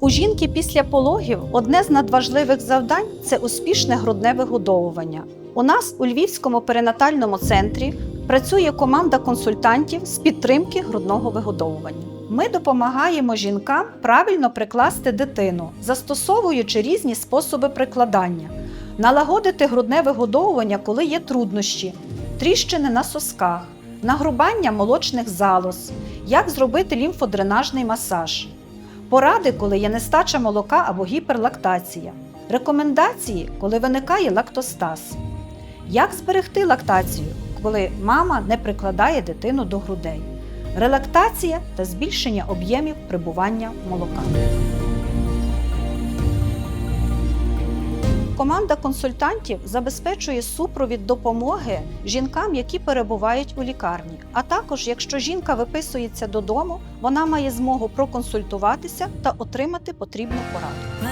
У жінки після пологів одне з надважливих завдань це успішне грудне вигодовування. У нас у Львівському перинатальному центрі працює команда консультантів з підтримки грудного вигодовування. Ми допомагаємо жінкам правильно прикласти дитину, застосовуючи різні способи прикладання, налагодити грудне вигодовування, коли є труднощі, тріщини на сосках, нагрубання молочних залоз, як зробити лімфодренажний масаж. Поради, коли є нестача молока або гіперлактація. Рекомендації, коли виникає лактостаз. Як зберегти лактацію, коли мама не прикладає дитину до грудей. Релактація та збільшення об'ємів прибування молока. Команда консультантів забезпечує супровід допомоги жінкам, які перебувають у лікарні. А також, якщо жінка виписується додому, вона має змогу проконсультуватися та отримати потрібну пораду.